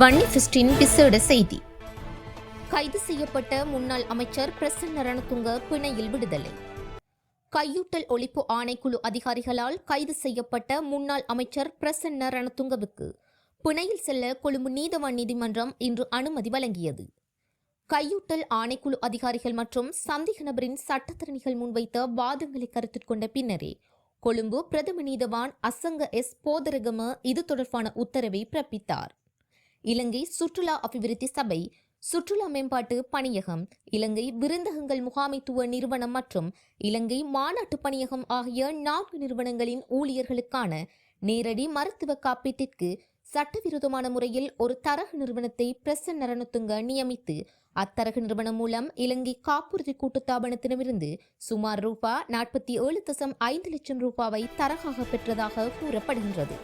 வன்னி ஃபிஸ்டின் விசேட செய்தி. கைது செய்யப்பட்ட முன்னாள் அமைச்சர் பிரசன்ன ரணதுங்க பிணையில் விடுதலை. கையூட்டல் ஒழிப்பு ஆணைக்குழு அதிகாரிகளால் கைது செய்யப்பட்ட முன்னாள் அமைச்சர் பிரசன்ன ரணதுங்கவுக்கு பிணையில் செல்ல கொழும்பு நீதவான் நீதிமன்றம் இன்று அனுமதி வழங்கியது. கையூட்டல் ஆணைக்குழு அதிகாரிகள் மற்றும் சந்தேக நபரின் சட்டத்திறனிகள் முன்வைத்த வாதங்களை கருத்தில் கொண்ட பின்னரே கொழும்பு பிரதம நீதவான் அசங்க எஸ். போதரகம இது தொடர்பான உத்தரவை பிறப்பித்தார். இலங்கை சுற்றுலா அபிவிருத்தி சபை சுற்றுலா மேம்பாட்டு பணியகம் இலங்கை விருந்தகங்கள் முகாமைத்துவ நிறுவனம் மற்றும் இலங்கை மாநாட்டு பணியகம் ஆகிய நான்கு நிறுவனங்களின் ஊழியர்களுக்கான நேரடி மருத்துவ காப்பீட்டிற்கு சட்டவிரோதமான முறையில் ஒரு தரகு நிறுவனத்தை பிரசன் நரணுத்துங்க நியமித்து அத்தரகு நிறுவனம் மூலம் இலங்கை காப்புறுதி கூட்டுத்தாபனத்திடமிருந்து சுமார் ரூபா நாற்பத்தி ஏழு தசம் ஐந்து லட்சம் ரூபாவை தரகாக பெற்றதாக கூறப்படுகின்றது.